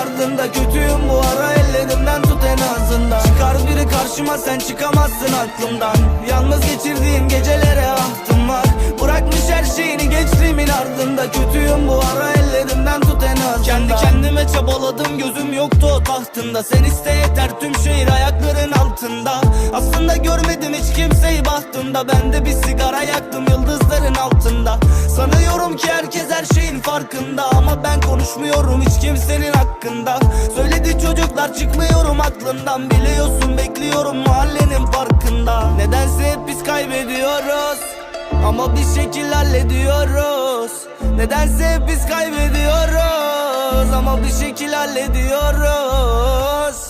ardında Kötüyüm bu ara ellerimden tut en azından. Çıkar biri karşıma sen çıkamazsın aklımdan. Yalnız geçirdiğim gecelere ahtım var. Bırakmış her şeyini gençliğimin ardında. Kötüyüm bu ara ellerimden tut en azından. Kendi kendime çabaladım gözüm yoktu o tahtında. Sen iste yeter tüm şehir ayakların altında. Aslında görmedim hiç kimseyi bahtımda Ben de bir sigara yaktım yıldızların altında. Sanıyorum ki herkes her şeyin farkında Ama ben konuşmuyorum hiç kimsenin hakkında. Söyledi çocuklar çıkmıyorum aklımdan. Biliyorsun bekliyorum mahallenin farkında. Nedense hep biz kaybediyoruz ama bir şekil hallediyoruz. Nedense hep biz kaybediyoruz Ama bir şekil hallediyoruz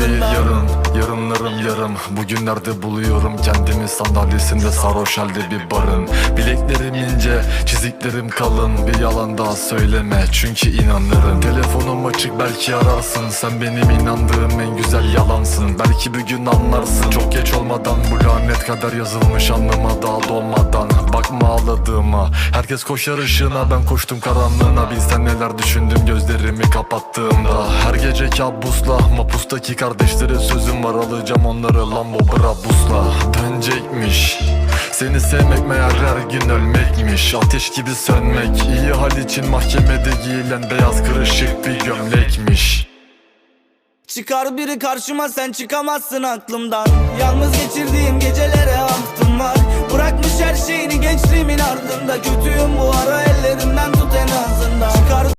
değil yarın, yarınlarım yarım. Bugünlerde buluyorum kendimi. Sandalyesinde sarhoş halde bir barın. Bileklerim ince, çiziklerim kalın. Bir yalan daha söyleme çünkü inanırım. Telefonum açık belki ararsın. Sen benim inandığım en güzel yalansın. Belki bir gün anlarsın. Çok geç olmadan bu lanet kadar yazılmış anlama daha ağladığıma Herkes koşar ışığına ben koştum karanlığına. Bilsen neler düşündüm gözlerimi kapattığımda. Her gece kabusla mapustaki kardeşlere sözüm var. Alacağım onları Lambo Brabus'la. Dönecekmiş. Seni sevmek meğer her gün ölmekmiş. Ateş gibi sönmek iyi hal için mahkemede giyilen beyaz kırışık bir gömlekmiş. Çıkar biri karşıma sen çıkamazsın aklımdan. Yalnız geçirdiğim gecelere kötüyüm bu ara ellerimden